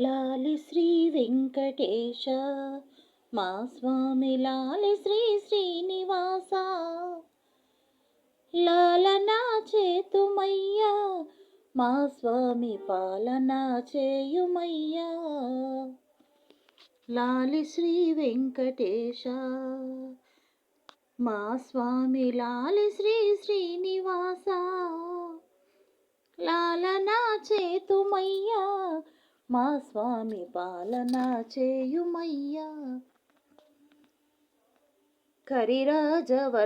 లాలి శ్రీ వెంకటేశ మా స్వామి లాలి శ్రీ శ్రీనివాస. లాలనా చేతుమయ్యా మా స్వామి పాలనా చేయుమయ్యా. లాలి శ్రీ వెంకటేశ మా స్వామి లాలి శ్రీ శ్రీనివాస. లాలనా చేతుమయ్యా మా స్వామి పాలన చేయుమయ్యా. కరిరాజవరదుండవు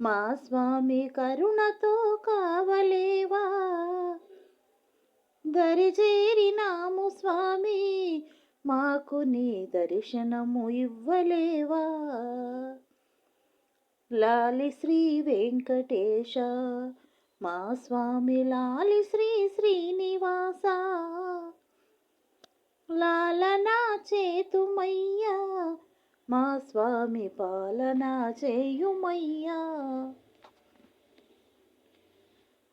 మా స్వామి కరుణతో కావలేవా. దరిచేరినాము స్వామి మాకు నీ దర్శనము ఇవ్వలేవా. లాలి శ్రీ వెంకటేశ మా స్వామి లాలి శ్రీ శ్రీని లాలనా చేతుమయ్యా. మా స్వామి పాలన చేయుమయ్యా.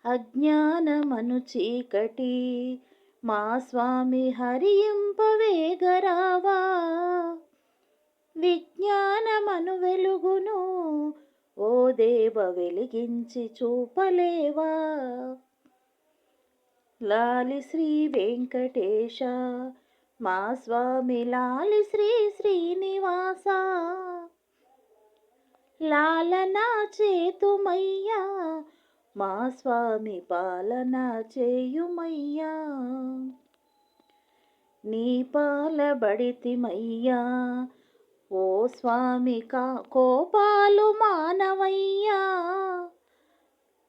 అజ్ఞానమను చీకటి మా స్వామి హరింపవేగరావా. విజ్ఞానమను వెలుగును ఓ దేవ వెలిగించి చూపలేవా. లాలి శ్రీ వెంకటేశ మా స్వామి లాలి శ్రీ శ్రీనివాస. లాలన చేతుమయ్యా మా స్వామి పాలన చేయుమయ్యా. నీ పాలబడితిమయ్యా ఓ స్వామి కా కోపాలు మానవయ్యా.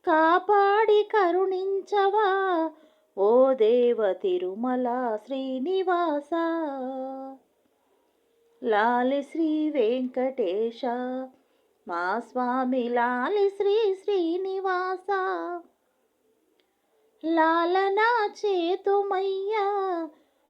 కాపాడి కరుణించవా ఓ దేవ తిరుమల శ్రీనివాస లాలి శ్రీ వెంకటేశ మా స్వామి లాలి శ్రీ శ్రీనివాస లాలనా చేతుమయ్యా